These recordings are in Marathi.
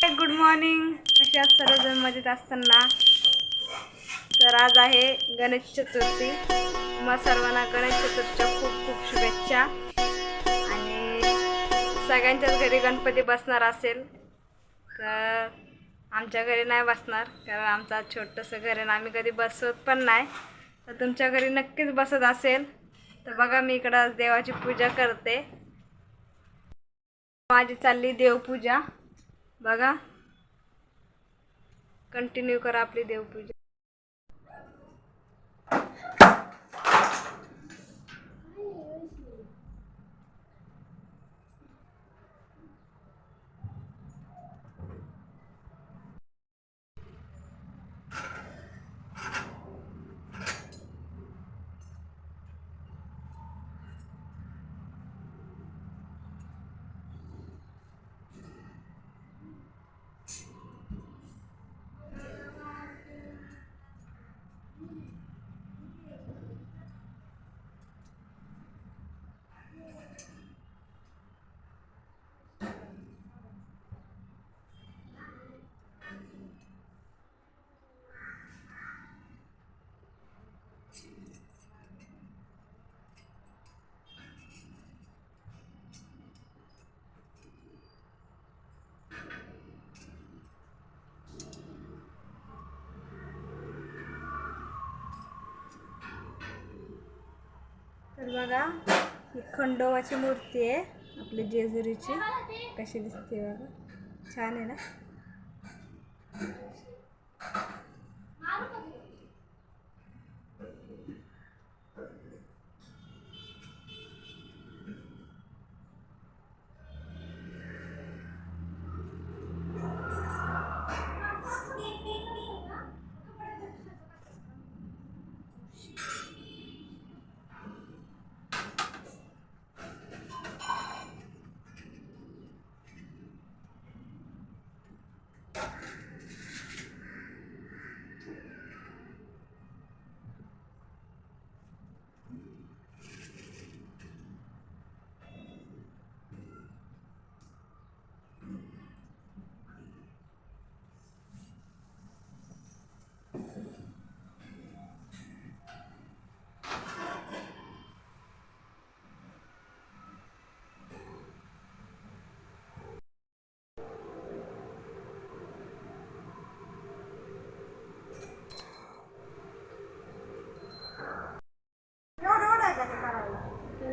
गुड मॉर्निंग कसे आहात सर्वजण? मजेत असताना? तर आज आहे गणेश चतुर्थी. मग सर्वांना गणेश चतुर्थीच्या खूप खूप शुभेच्छा. आणि सगळ्यांच्याच घरी गणपती बसणार असेल. तर आमच्या घरी नाही बसणार कारण आमचं छोटंसं घर आहे आम्ही कधी बसवत पण नाही. तर तुमच्या घरी नक्कीच बसत असेल. तर बघा मी इकडं देवाची पूजा करते. माझी चालली देवपूजा. बघा. कंटिन्यू करा आपली देवपूजा. तर बघा ही खंडोबाची मूर्ती आहे आपली जेजुरीची. कशी दिसते बघा. छान आहे ना?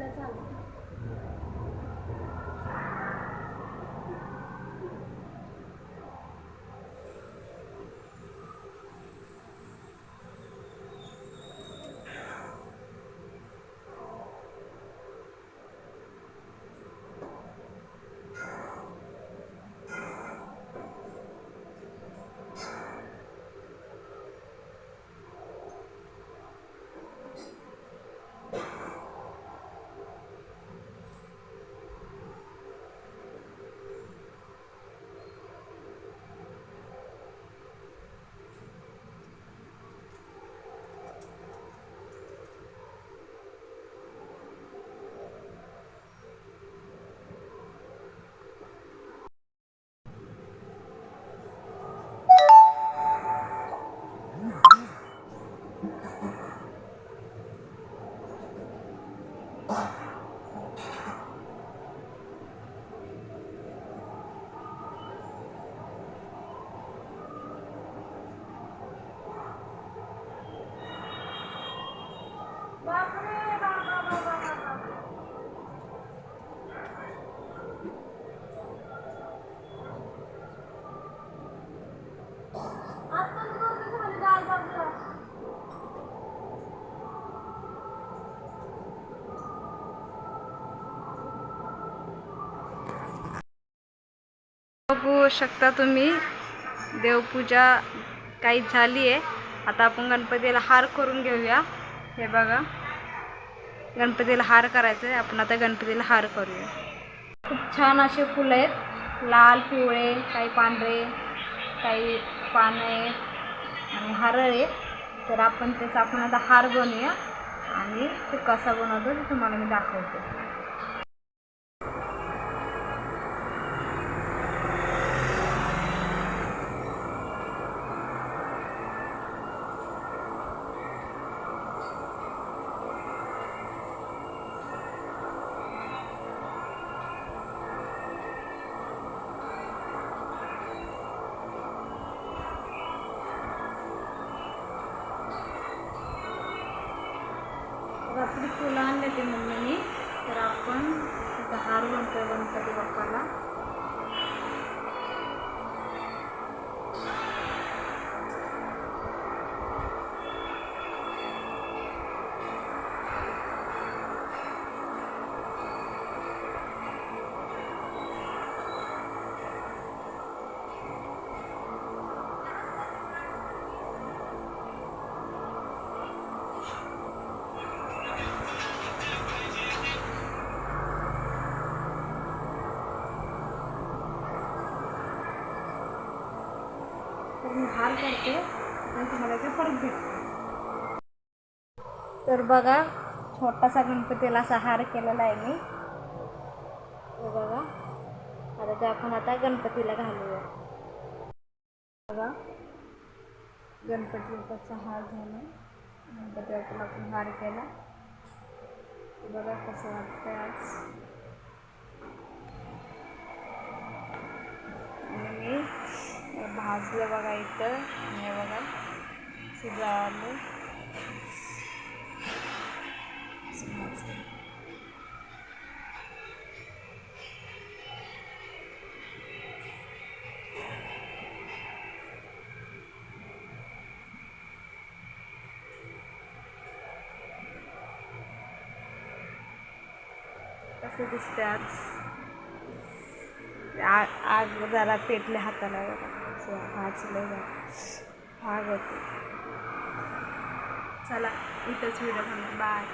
在这里。बघू शकता तुम्ही. देवपूजा काही झाली आहे आता आपण गणपतीला हार करून घेऊया. हे बघा. गणपतीला हार करायचं आहे आपण आता गणपतीला हार करूया. खूप छान असे फुलं आहेत. लाल पिवळे काही पांढरे काही पानं आहेत आणि हारळ आहेत. तर आपण त्याचा आपण आता हार बनवूया. आणि ते कसा बनवतो ते तुम्हाला मी दाखवते. रात्री फुलं आणले ते मम्मीनी. तर आपण हार बनतोय गणपती बाप्पाला. तर मी हार करते आणि तुम्हाला ते परत भेटते. तर बघा छोटासा गणपतीला असा हार केलेला आहे मी. बघा. आता ते आपण आता गणपतीला घालूया. बघा. गणपती बाप्पाचा हार झाला. गणपती आपण हार केला. बघा कसं वाटतं आज. भाजलं बघा इथं. हे बघा. शिजवलं कसं दिसतं आज? आ- आग जरा पेटले हाताला. बघा भाजलं जरा भाग. होते. चला इथंच व्हिडिओ थांबा. बाय